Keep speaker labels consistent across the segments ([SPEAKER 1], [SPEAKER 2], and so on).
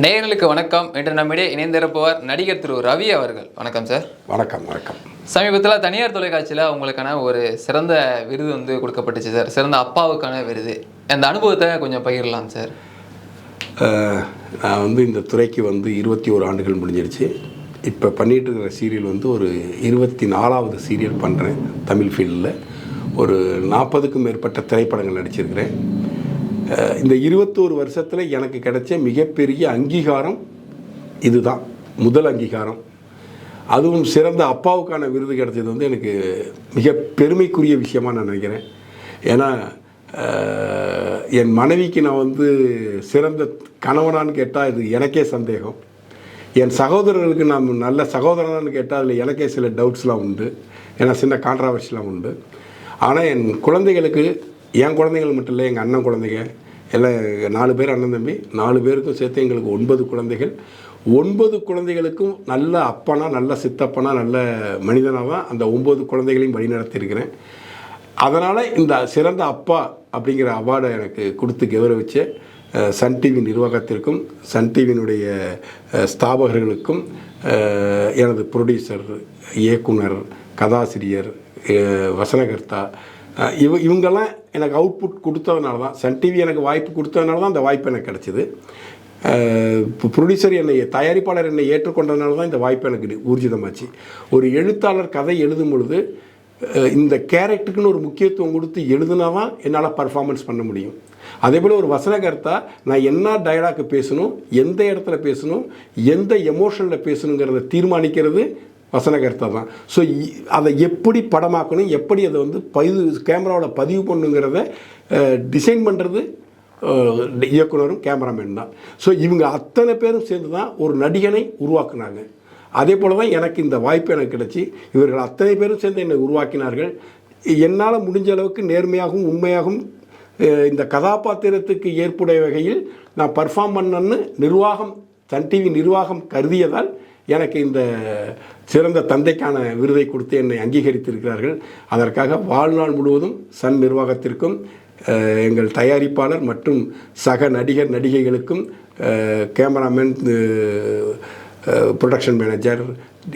[SPEAKER 1] நேயர்களுக்கு வணக்கம். இன்று நம்மிடையே இணைந்திருப்பவர் நடிகர் திரு ரவி அவர்கள். வணக்கம் சார்
[SPEAKER 2] வணக்கம் வணக்கம்.
[SPEAKER 1] சமீபத்தில் தனியார் தொலைக்காட்சியில் உங்களுக்கான ஒரு சிறந்த விருது வந்து கொடுக்கப்பட்டுச்சு சார் சிறந்த அப்பாவுக்கான விருது. அந்த அனுபவத்தை கொஞ்சம் பகிரலாம் சார்
[SPEAKER 2] நான் வந்து இந்த துறைக்கு வந்து இருபத்தி ஒரு ஆண்டுகள் முடிஞ்சிருச்சு. இப்போ பண்ணிட்டு இருக்கிற சீரியல் வந்து ஒரு இருபத்தி நாலாவது சீரியல் பண்ணுறேன் தமிழ் ஃபீல்டில் ஒரு நாற்பதுக்கும் மேற்பட்ட திரைப்படங்கள் நடிச்சிருக்கிறேன். இந்த இருபத்தோரு வருஷத்தில் எனக்கு கிடைச்ச மிகப்பெரிய அங்கீகாரம் இதுதான். முதல் அங்கீகாரம். அதுவும் சிறந்த அப்பாவுக்கான விருது கிடைச்சது வந்து எனக்கு மிக பெருமைக்குரிய விஷயமா நான் நினைக்கிறேன். ஏன்னா என் மனைவிக்கு நான் வந்து சிறந்த கணவனான்னு கேட்டால் இது எனக்கே சந்தேகம். என் சகோதரர்களுக்கு நான் நல்ல சகோதரனான்னு கேட்டால் அதில் எனக்கே சில டவுட்ஸ்லாம் உண்டு. ஏன்னா சின்ன கான்ட்ராவர்சிலாம் உண்டு. ஆனால் என் குழந்தைகளுக்கு என் குழந்தைகள் மட்டும் இல்லை எங்கள் அண்ணன் குழந்தைங்க எல்லாம் நாலு பேர் அண்ணன் தம்பி நாலு பேருக்கும் சேர்த்து எங்களுக்கு ஒன்பது குழந்தைகள். ஒன்பது குழந்தைகளுக்கும் நல்ல அப்பனா நல்ல சித்தப்பனா நல்ல மனிதனாக தான் அந்த ஒம்பது குழந்தைகளையும் வழிநடத்தியிருக்கிறேன். அதனால் இந்த சிறந்த அப்பா அப்படிங்கிற அவார்டை எனக்கு கொடுத்து கௌரவிச்சு சன் டிவி நிர்வாகத்திற்கும் சன் டிவியினுடைய ஸ்தாபகர்களுக்கும் எனது ப்ரொடியூசர் இயக்குனர் கதாசிரியர் வசனகர்த்தா இவ இவங்கெல்லாம் எனக்கு அவுட்புட் கொடுத்ததுனால தான் சன் டிவி எனக்கு வாய்ப்பு கொடுத்ததுனால தான் அந்த வாய்ப்பு எனக்கு கிடச்சிது. ப்ரொடியூசர் என்னை தயாரிப்பாளர் என்னை ஏற்றுக்கொண்டதுனால தான் இந்த வாய்ப்பு எனக்கு ஊர்ஜிதமாச்சு. ஒரு எழுத்தாளர் கதை எழுதும் பொழுது இந்த கேரக்டருக்குன்னு ஒரு முக்கியத்துவம் கொடுத்து எழுதுனா தான் என்னால் பர்ஃபார்மன்ஸ் பண்ண முடியும். அதே போல் ஒரு வசனகர்த்தா நான் என்ன டயலாக் பேசணும் எந்த இடத்துல பேசணும் எந்த எமோஷனில் பேசணுங்கிறத தீர்மானிக்கிறது வசனகர்த்தா தான் ஸோ அதை எப்படி படமாக்கணும் எப்படி அதை வந்து பதிவு கேமராவில் பதிவு பண்ணுங்கிறத டிசைன் பண்ணுறது இயக்குனரும் கேமராமேன் தான். ஸோ இவங்க அத்தனை பேரும் சேர்ந்து தான் ஒரு நடிகனை உருவாக்குனாங்க. அதே போல் தான் எனக்கு இந்த வாய்ப்பு எனக்கு கிடைச்சி இவர்கள் அத்தனை பேரும் சேர்ந்து என்னை உருவாக்கினார்கள். என்னால் முடிஞ்ச அளவுக்கு நேர்மையாகவும் உண்மையாகவும் இந்த கதாபாத்திரத்துக்கு ஏற்புடைய வகையில் நான் பர்ஃபார்ம் பண்ணேன்னு நிர்வாகம் சன் டிவி நிர்வாகம் கருதியதால் எனக்கு இந்த சிறந்த தந்தைக்கான விருதை கொடுத்து என்னை அங்கீகரித்திருக்கிறார்கள். அதற்காக வாழ்நாள் முழுவதும் சன் நிர்வாகத்திற்கும் எங்கள் தயாரிப்பாளர் மற்றும் சக நடிகர் நடிகைகளுக்கும் கேமராமேன் ப்ரொடக்ஷன் மேனேஜர்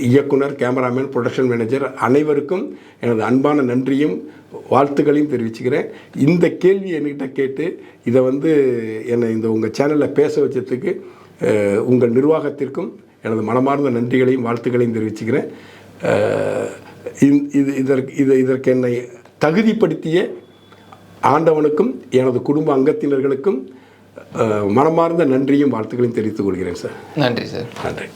[SPEAKER 2] இயக்குனர் கேமராமேன் ப்ரொடக்ஷன் மேனேஜர் அனைவருக்கும் எனது அன்பான நன்றியும் வாழ்த்துக்களையும் தெரிவிச்சுக்கிறேன். இந்த கேள்வி என்கிட்ட கேட்டு இதை வந்து என்னை இந்த உங்கள் சேனலில் பேச வச்சதுக்கு உங்கள் நிர்வாகத்திற்கும் எனது மனமார்ந்த நன்றிகளையும் வாழ்த்துக்களையும் தெரிவிச்சுக்கிறேன். இது இதற்கு இது இதற்கு என்னை தகுதிப்படுத்திய ஆண்டவனுக்கும் எனது குடும்ப அங்கத்தினர்களுக்கும் மனமார்ந்த நன்றியும் வாழ்த்துக்களையும் தெரிவித்துக் கொள்கிறேன் சார்.
[SPEAKER 1] நன்றி சார்.
[SPEAKER 2] நன்றி.